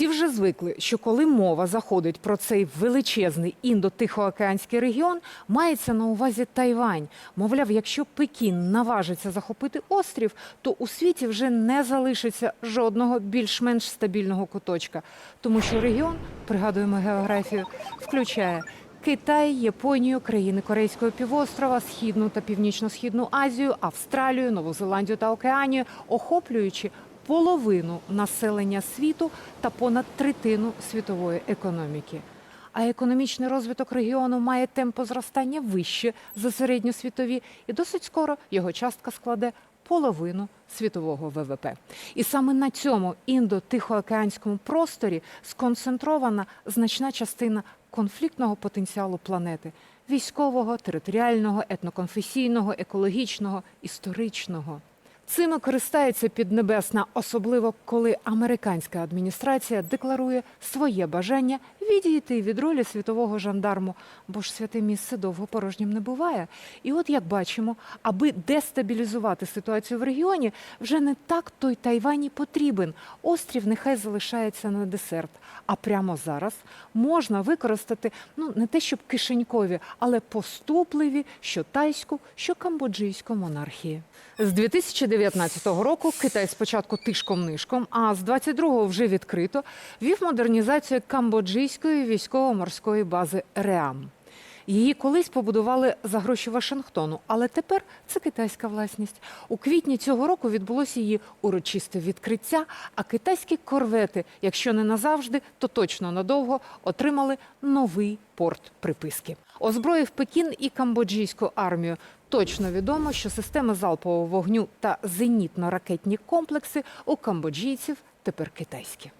Всі вже звикли, що коли мова заходить про цей величезний індо-тихоокеанський регіон, мається на увазі Тайвань. Мовляв, якщо Пекін наважиться захопити острів, то у світі вже не залишиться жодного більш-менш стабільного куточка, тому що регіон, пригадуємо географію, включає. Китай, Японію, країни Корейського півострова, Східну та Північно-Східну Азію, Австралію, Нову Зеландію та Океанію, охоплюючи половину населення світу та понад третину світової економіки. А економічний розвиток регіону має темпо зростання вище за середньосвітові, і досить скоро його частка складе половину світового ВВП. І саме на цьому індо-тихоокеанському просторі сконцентрована значна частина конфліктного потенціалу планети військового, територіального, етноконфесійного, екологічного, історичного. Цими користається Піднебесна, особливо коли американська адміністрація декларує своє бажання відійти від ролі світового жандарму, бо ж святе місце довго порожнім не буває. І от як бачимо, аби дестабілізувати ситуацію в регіоні, вже не так той Тайвані потрібен. Острів нехай залишається на десерт. А прямо зараз можна використати ну не те, щоб кишенькові, але поступливі що тайську, що камбоджійську монархії. З 2019 року Китай спочатку тишком-нишком, а з 22-го вже відкрито вів модернізацію камбоджійської військово-морської бази РЕАМ. Її колись побудували за гроші Вашингтону, але тепер це китайська власність. У квітні цього року відбулося її урочисте відкриття. А китайські корвети, якщо не назавжди, то точно надовго отримали новий порт приписки. Озброїв Пекін і камбоджійську армію. Точно відомо, що системи залпового вогню та зенітно-ракетні комплекси у камбоджійців тепер китайські.